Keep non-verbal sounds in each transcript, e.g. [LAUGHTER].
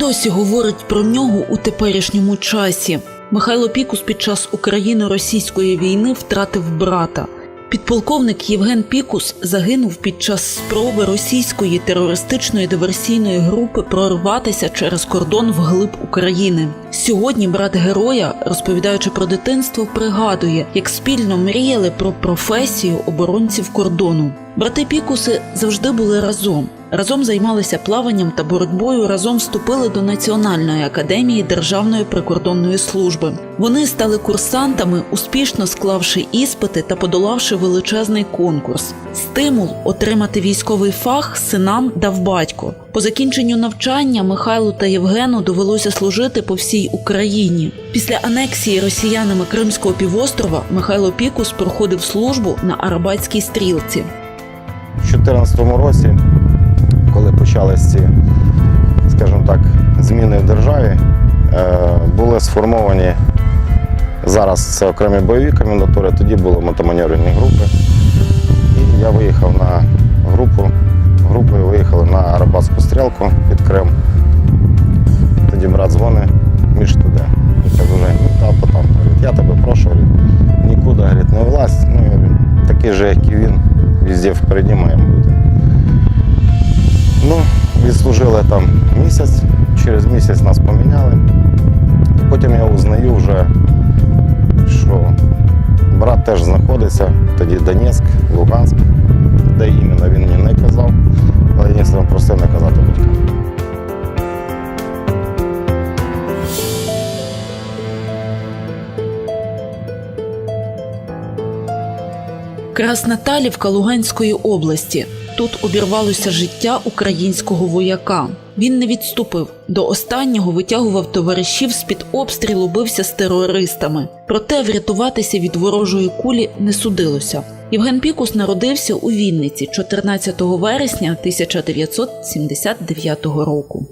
Досі говорить про нього у теперішньому часі. Михайло Пікус під час Україно-російської війни втратив брата. Підполковник Євген Пікус загинув під час спроби російської терористичної диверсійної групи прорватися через кордон вглиб України. Сьогодні брат героя, розповідаючи про дитинство, пригадує, як спільно мріяли про професію оборонців кордону. Брати Пікуси завжди були разом. Разом займалися плаванням та боротьбою, разом вступили до Національної академії Державної прикордонної служби. Вони стали курсантами, успішно склавши іспити та подолавши величезний конкурс. Стимул отримати військовий фах синам дав батько. По закінченню навчання Михайлу та Євгену довелося служити по всій Україні. Після анексії росіянами Кримського півострова Михайло Пікус проходив службу на Арабатській стрілці. У 2014 році, коли почалися ці, скажімо так, зміни в державі, е, були сформовані зараз це окремі бойові комендатури, тоді були мотоманеврені групи. І я виїхав на групу. Групою виїхали на Арабатську стрілку під Крим. Тоді брат дзвонить, місяць, через місяць нас поміняли. Потім я узнаю вже, що брат теж знаходиться, тоді Донецьк, Луганськ, де іменно він мені не казав, але єдине просив не казати батькам. Красноталівка Луганської області. Тут обірвалося життя українського вояка. Він не відступив. До останнього витягував товаришів з-під обстрілу, бився з терористами. Проте врятуватися від ворожої кулі не судилося. Євген Пікус народився у Вінниці 14 вересня 1979 року.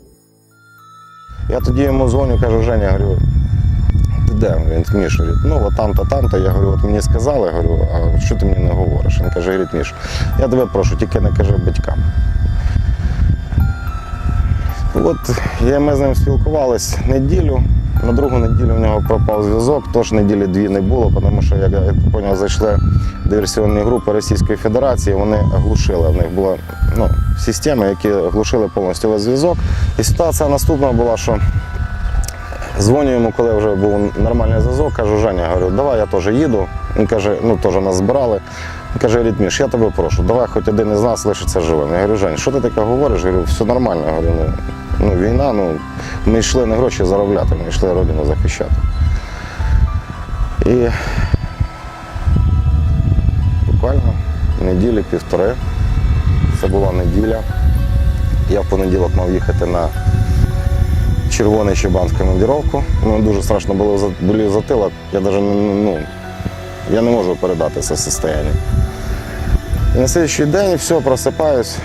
Я тоді йому дзвоню, кажу, Женя, говорю, ти де? Він Міш, говорить, ну от там-то, там-то. Я говорю, от мені сказали, говорю, а що ти мені? Він каже, говорить, Міш, я тебе прошу, тільки не кажи батькам. От ми з ним спілкувались неділю. На другу неділю в нього пропав зв'язок, тож неділі дві не було, тому що, як я зрозумів, зайшли диверсійні групи Російської Федерації, вони глушили. В них були ну, системи, які глушили повністю весь зв'язок. І ситуація наступна була, що дзвоню йому, коли вже був нормальний зв'язок, кажу, Женя, говорю, давай я теж їду. Він каже, ну теж нас збирали. Він каже, Рітміш, я тебе прошу, давай хоч один із нас лишиться живим. Я говорю, Жень, що ти таке говориш? Я говорю, все нормально. Я говорю, ну, ну війна, ну ми йшли не гроші заробляти, ми йшли родину захищати. І буквально неділі півтори. Це була неділя. Я в понеділок мав їхати на червоний щебанську командировку. Мені дуже страшно було за- затилок. Я навіть ну, я не можу передати це состояние. І на слідчий день все, просипаюсь,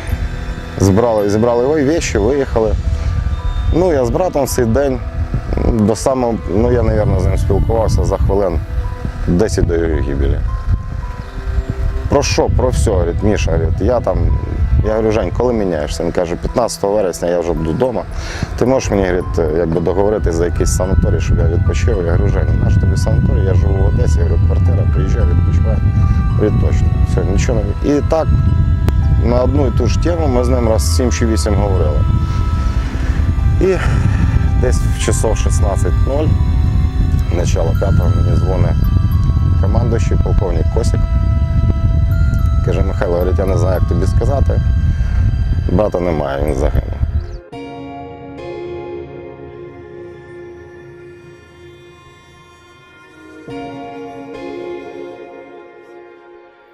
збрали, зібрали ой, вещи, виїхали. Ну, я з братом цей день до самого, ну я, мабуть, з ним спілкувався за хвилин 10 до його гибелі. Про що? Про все, говорить, Міша, говорить, я там. Я говорю, Жень, коли міняєшся? Він каже, 15 вересня я вже буду вдома. Ти можеш мені говорить, якби договоритися за якийсь санаторій, щоб я відпочив. Я говорю, Жень, наш тобі санаторій, я живу в Одесі, я говорю, квартира, приїжджай, відпочивай. Говорить, точно, все, нічого не. І так на одну і ту ж тему ми з ним раз 7 чи 8 говорили. І десь в часов 16.00, начало п'ятого мені дзвонить командуючий, полковник Косик. Каже, Михайло, говорить, я не знаю, як тобі сказати. Брата немає, він загинув.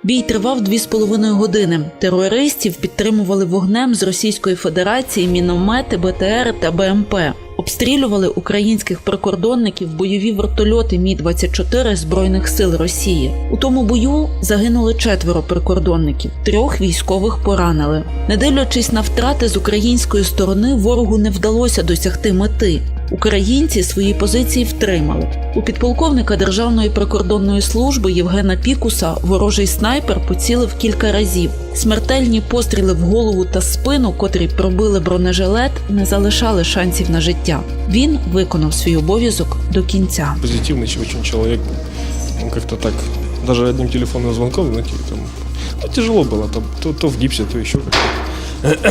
Бій тривав дві з половиною години. Терористів підтримували вогнем з Російської Федерації міномети, БТР та БМП. Обстрілювали українських прикордонників бойові вертольоти Мі 24 збройних сил Росії. У тому бою загинули четверо прикордонників, трьох військових поранили. Не дивлячись на втрати з української сторони, ворогу не вдалося досягти мети. Українці свої позиції втримали. У підполковника Державної прикордонної служби Євгена Пікуса ворожий снайпер поцілив кілька разів. Смертельні постріли в голову та спину, котрі пробили бронежилет, не залишали шансів на життя. Він виконав свій обов'язок до кінця. позитивный очень человек был. Он как-то так, даже одним телефонным звонком, знаете, там, ну, тяжело было, там, то, то в гипсе, то еще как-то. [CLEARS THROAT]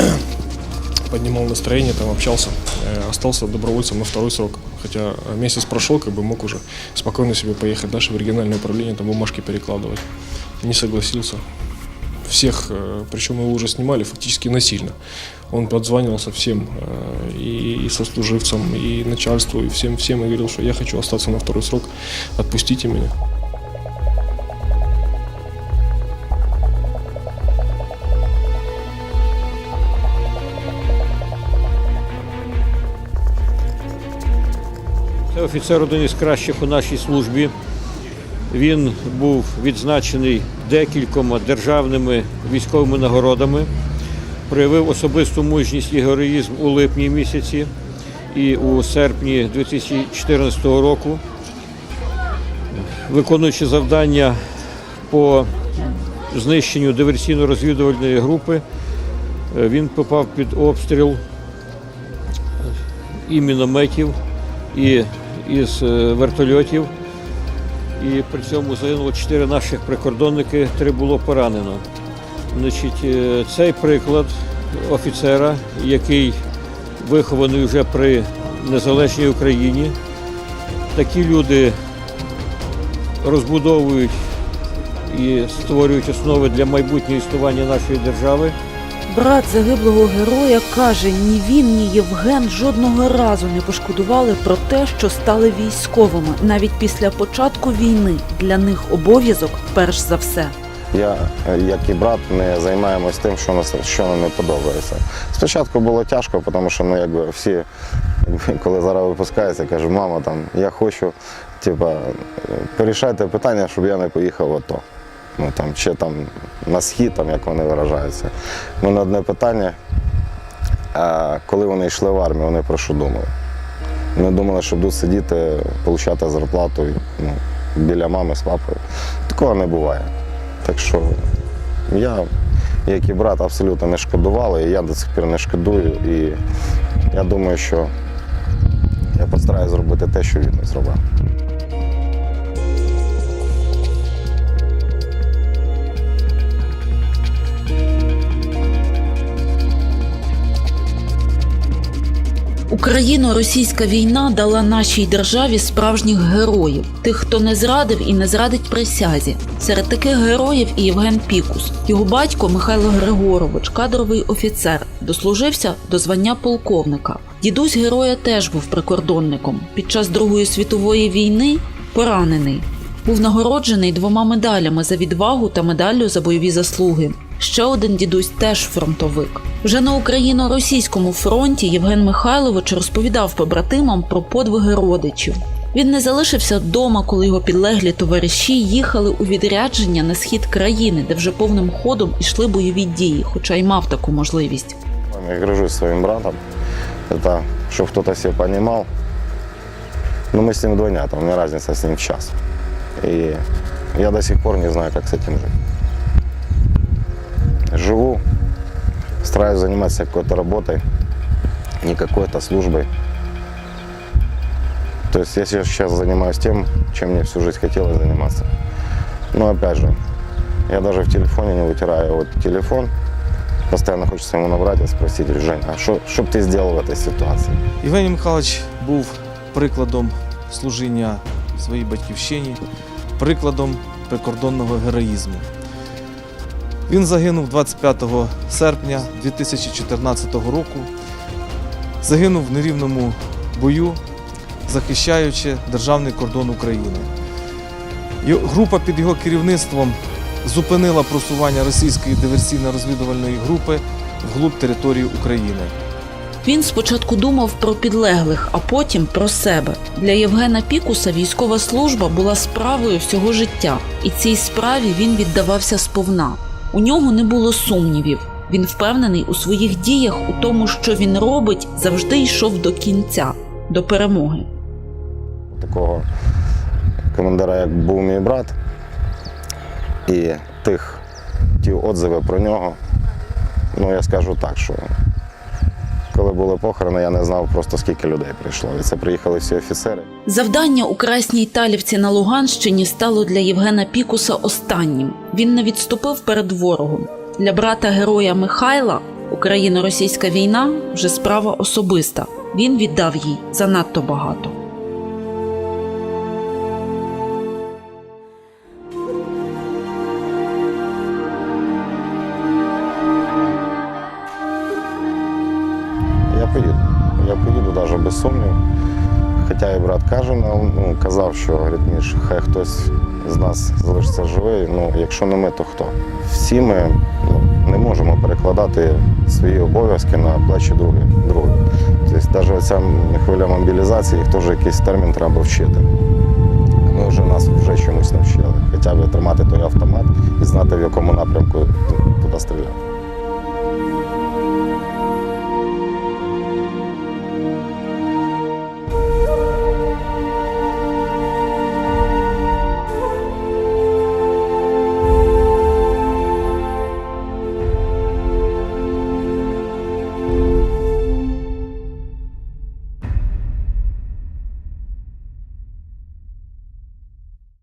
Поднимал настроение, там общался, Э, Остался добровольцем на второй срок. Хотя э, месяц прошел, как бы мог уже спокойно себе поехать дальше в региональное управление, там бумажки перекладывать. Не согласился. Всех, э, причем его уже снимали фактически насильно. Он подзванивался всем, э, и, и сослуживцам, и начальству, и всем, всем, и говорил, что я хочу остаться на второй срок, отпустите меня. Офіцер один із кращих у нашій службі. Він був відзначений декількома державними військовими нагородами, проявив особисту мужність і героїзм у липні місяці і у серпні 2014 року, виконуючи завдання по знищенню диверсійно-розвідувальної групи, е, він попав під обстріл і мінометів, і із е, вертольотів. І при цьому загинуло чотири наших прикордонники, три було поранено. Значить, е, цей приклад офіцера, який вихований вже при незалежній Україні. Такі люди розбудовують і створюють основи для майбутнього існування нашої держави. Брат загиблого героя каже: ні він, ні Євген жодного разу не пошкодували про те, що стали військовими. Навіть після початку війни для них обов'язок перш за все. Я, як і брат, не займаємось тим, що нас що нам не подобається. Спочатку було тяжко, тому що ну, якби всі, коли зараз випускається, кажу, мама, там, я хочу, типа, порішайте питання, щоб я не поїхав в АТО. Ну, там, чи там на схід, там, як вони виражаються. У мене одне питання. Коли вони йшли в армію, вони про що думали? Вони думали, що будуть сидіти, отримати зарплату ну, біля мами з папою. Такого не буває. Так що я, як і брат, абсолютно не шкодували, і я до сих пір не шкодую. І я думаю, що я постараюся зробити те, що він не зробив. Україно-російська війна дала нашій державі справжніх героїв, тих, хто не зрадив і не зрадить присязі. Серед таких героїв і Євген Пікус. Його батько Михайло Григорович, кадровий офіцер, дослужився до звання полковника. Дідусь героя теж був прикордонником. Під час Другої світової війни поранений. Був нагороджений двома медалями за відвагу та медаллю за бойові заслуги. Ще один дідусь теж фронтовик. Вже на україно-російському фронті Євген Михайлович розповідав побратимам про подвиги родичів. Він не залишився вдома, коли його підлеглі товариші їхали у відрядження на схід країни, де вже повним ходом ішли бойові дії, хоча й мав таку можливість. Я горжусь своим братом. Это, чтобы кто-то все понимал. Но мы с ним двойнята, у меня разница с ним в час. И я до сих пор не знаю, как с этим жить. Живу, стараюсь заниматься какой-то работой, не какой-то службой. То есть я сейчас занимаюсь тем, чем мне всю жизнь хотелось заниматься. Но опять же, я даже в телефоне не вытираю вот телефон. Постоянно хочется ему набрать и спросить, Жень, а что, что бы ты сделал в этой ситуации? Євгеній Михайлович був прикладом служіння своїй батьківщині, прикладом прикордонного героїзму. Він загинув 25 серпня 2014 року. Загинув в нерівному бою, захищаючи державний кордон України. Група під його керівництвом зупинила просування російської диверсійно-розвідувальної групи вглуб території України. Він спочатку думав про підлеглих, а потім про себе. Для Євгена Пікуса військова служба була справою всього життя, і цій справі він віддавався сповна. У нього не було сумнівів. Він впевнений у своїх діях, у тому, що він робить, завжди йшов до кінця. до перемоги. такого командира, як був мій брат, і тих ті отзиви про нього. Ну, я скажу так, що коли були похорони, я не знав просто скільки людей прийшло. І це приїхали всі офіцери. Завдання у Красній Талівці на Луганщині стало для Євгена Пікуса останнім. Він не відступив перед ворогом. Для брата героя Михайла Україно-російська війна вже справа особиста. Він віддав їй занадто багато. Каже, ну, казав, що Міш, хай хтось з нас залишиться живий. Ну, якщо не ми, то хто? Всі ми ну, не можемо перекладати свої обов'язки на плечі других. Тобто навіть ця хвиля мобілізації, їх теж якийсь термін треба вчити. Ми вже нас вже чомусь навчили. Хоча б тримати той автомат і знати, в якому напрямку туди стріляти.